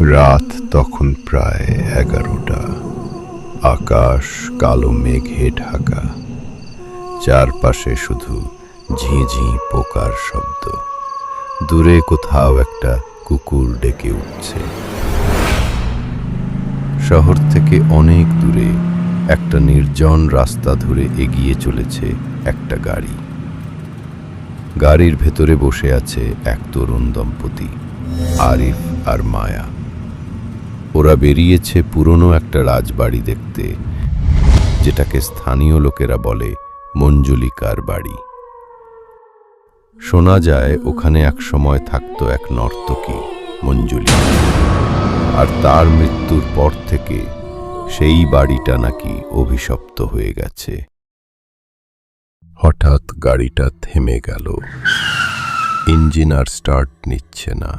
রাত তখন প্রায় এগারোটা। আকাশ, কালো মেঘে ঢাকা। চারপাশে শুধু ঝিঁঝি পোকার শব্দ। দূরে কোথাও একটা কুকুর ডেকে উঠছে। শহর থেকে অনেক দূরে একটা নির্জন রাস্তা ধরে এগিয়ে চলেছে একটা গাড়ি। গাড়ির ভেতরে বসে আছে এক তরুণ দম্পতি, আরিফ আর মায়া। ওরা বেরিয়েছে পুরনো একটা রাজবাড়ি দেখতে, যেটাকে স্থানীয় লোকেরা বলে মঞ্জুলিকার বাড়ি। শোনা যায় ওখানে এক সময় থাকতো এক নর্তকী, মঞ্জুলি। আর তার মৃত্যুর পর থেকে সেই বাড়িটা নাকি অভিশপ্ত হয়ে গেছে। হঠাৎ গাড়িটা থেমে গেল। ইঞ্জিন আর স্টার্ট নিচ্ছে না।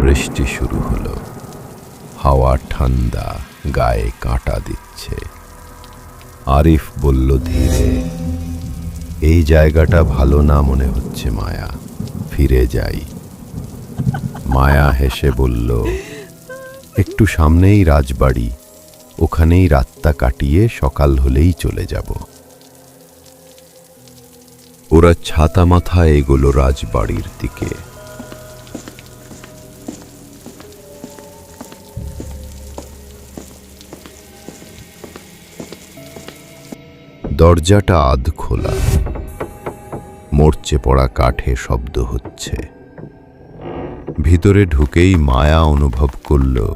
বৃষ্টি শুরু হলো। হাওয়া ঠান্ডা গায়ে কাঁটা দিচ্ছে। আরিফ বলল, ধীরে, এই জায়গাটা ভালো না মনে হচ্ছে মায়া। ফিরে যাই। মায়া হেসে বলল, একটু সামনেই রাজবাড়ি, ওখানেই রাতটা কাটিয়ে সকাল হলেই চলে যাব। ওরা ছাতা মাথায় এগোলো রাজবাড়ির দিকে। দরজাটা আধ খোলা। মরচে পড়া কাঠে শব্দ হচ্ছে। ভিতরে ঢুকেই মায়া অনুভব করল,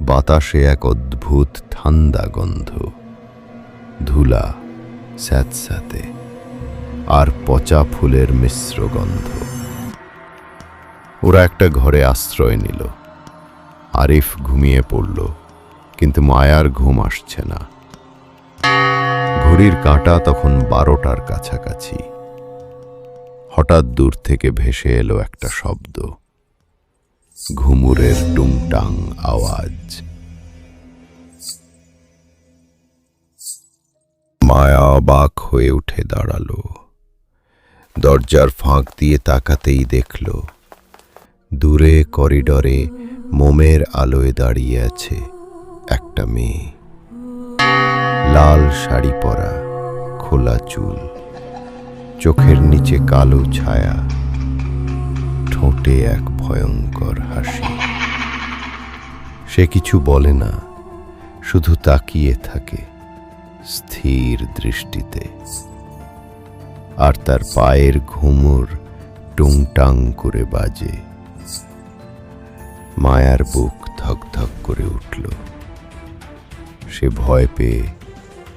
বাতাসে এক অদ্ভুত ঠান্ডা গন্ধ। ধুলা, স্যাঁতস্যাঁতে, আর পচা ফুলের মিশ্র গন্ধ। ওরা একটা ঘরে আশ্রয় নিল। আরিফ ঘুমিয়ে পড়ল, কিন্তু মায়ার ঘুম আসছে না। ঘড়ির কাঁটা তখন বারোটার কাছাকাছি। হঠাৎ দূর থেকে ভেসে এলো একটা শব্দ। ঘুমুরের টুংটাং আওয়াজ। মায়া অবাক হয়ে উঠে দাঁড়াল। দরজার ফাঁক দিয়ে তাকাতেই দেখল, দূরে করিডরে মোমের আলোয় দাঁড়িয়ে আছে একটা মেয়ে। লাল শাড়ি পরা, খোলা চুল, চোখের নিচে কালো ছায়া, ঠোঁটে এক ভয়ঙ্কর হাসি। সে কিছু বলে না, শুধু তাকিয়ে থাকে স্থির দৃষ্টিতে। আর তার পায়ের ঘুমুর টুংটাং করে বাজে। মায়ার বুক ধক ধক করে উঠল। সে ভয় পেয়ে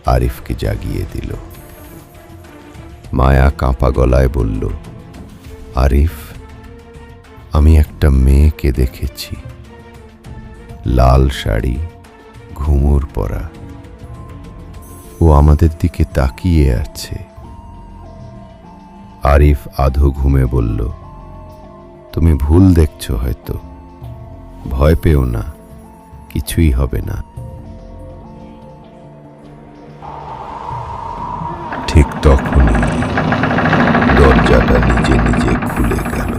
আরিফকে জাগিয়ে দিল। মায়া কাঁপা গলায় বলল, আরিফ, আমি একটা মেয়েকে দেখেছি। লাল শাড়ি, ঘুমুর পরা। ও আমাদের দিকে তাকিয়ে আছে। আরিফ আধো ঘুমে বলল, তুমি ভুল দেখছ হয়তো। ভয় পেও না, কিছুই হবে না। তখনই দরজাটা নিজে নিজে খুলে গেল।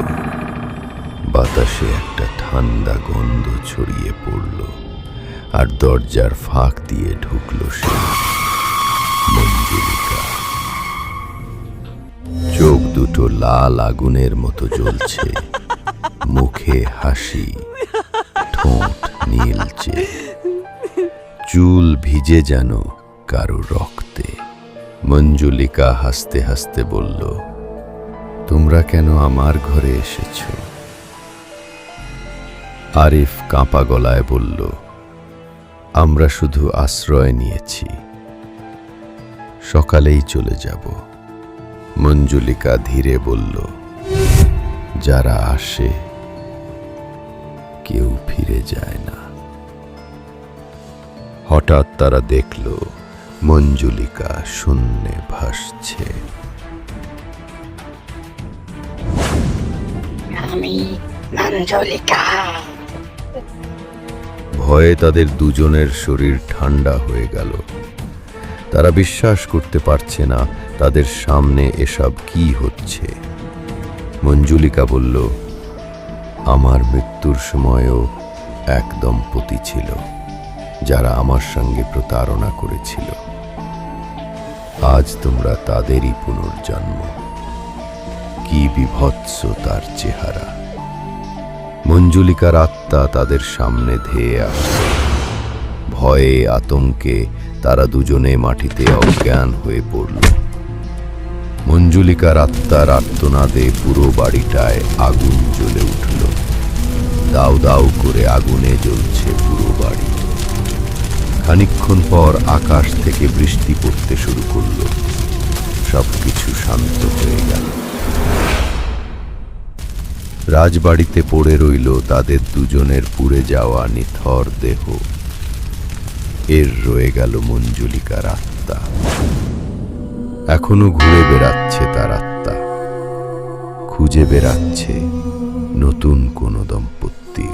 বাতাসে একটা ঠান্ডা গন্ধ ছড়িয়ে পড়ল আর দরজার ফাঁক দিয়ে ঢুকলো সে মঞ্জুলিকা। চোখ দুটো লাল আগুনের মতো জ্বলছে, মুখে হাসি, ঠোঁট নীলচে। চুল ভিজে যেন কারও রক্তে। মঞ্জুলিকা হাসতে হাসতে বলল, তোমরা কেন আমার ঘরে এসেছ? আরিফ কাঁপা গলায় বলল, আমরা শুধু আশ্রয় নিয়েছি। সকালেই চলে যাব। মঞ্জুলিকা ধীরে বলল, যারা আসে, কেউ ফিরে যায় না। হঠাৎ তারা দেখল মঞ্জুলিকা শূন্যে ভাসছে। আমি মঞ্জলিকা। ভয়ে তাদের দুজনের শরীর ঠান্ডা হয়ে গেল। তারা বিশ্বাস করতে পারছে না তাদের সামনে এসব কি হচ্ছে। মঞ্জুলিকা বলল আমার মৃত্যুর সময়ও এক দম্পতি ছিল। যারা আমার সঙ্গে প্রতারণা করেছিল। আজ তোমরা তাদেরই পুনর্জন্ম। কি বিভৎস তার চেহারা। মঞ্জুলিকার আত্মা তাদের সামনে ধেয়ে আসে ভয়ে, আতঙ্কে তারা দুজনে মাটিতে অজ্ঞান হয়ে পড়ল। মঞ্জুলিকার আত্মার আর্তনাদে পুরো বাড়িটায় আগুন জ্বলে উঠল। দাউ দাউ করে আগুনে জ্বলছে পুরো বাড়ি। খানিকক্ষণ পর আকাশ থেকে বৃষ্টি পড়তে শুরু করল। সবকিছু শান্ত হয়ে গেল। রাজবাড়িতে পড়ে রইল তাদের দুজনের পুড়ে যাওয়া নিথর দেহ। এর রয়ে গেল মঞ্জুলিকার আত্মা। এখনও ঘুরে বেড়াচ্ছে তার আত্মা। খুঁজে বেড়াচ্ছে নতুন কোনো দম্পতির